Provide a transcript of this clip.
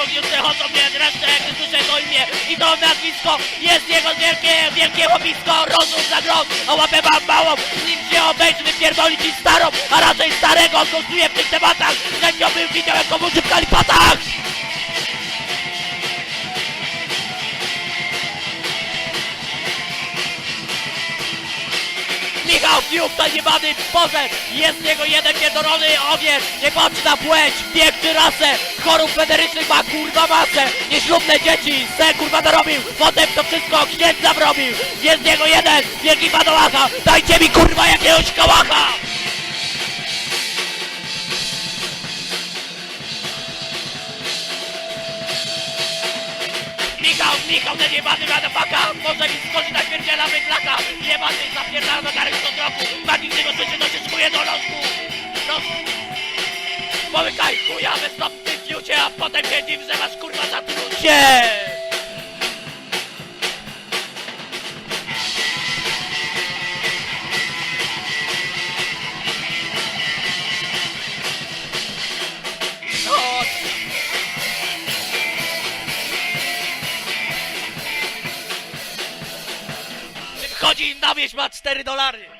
Już chodzą mnie resztę, jak słyszę to imię. I to nazwisko jest jego wielkie, wielkie łowisko, rozum za gros, a łapę mam małą, z nim się obejrzy, wypierdoli ci starą, a raczej starego, kosztuje w tych tematach, chętnie bym widział, jak komu w Michał Piłk to niebany pozer Jest z niego jeden pierdolony ogień Nie patrzy na płeć, wiek czy rasę. Chorób federycznych ma kurwa masę. Nieślubne dzieci, se kurwa narobił. Potem to wszystko księdz zawrobił. Jest z niego jeden wielki padołacha Dajcie mi kurwa jakiegoś kałacha. Michał, Michał, ten jebany motherfucker. Może mi zapierdala na karek do drogu Ma nigdy go słyszy, się szkuje do rozku Roz... Pomykaj chuja, wystąp w tym fiucie A potem nim, że masz kurwa zatrucie Chodzi na wieś ma 4 dolary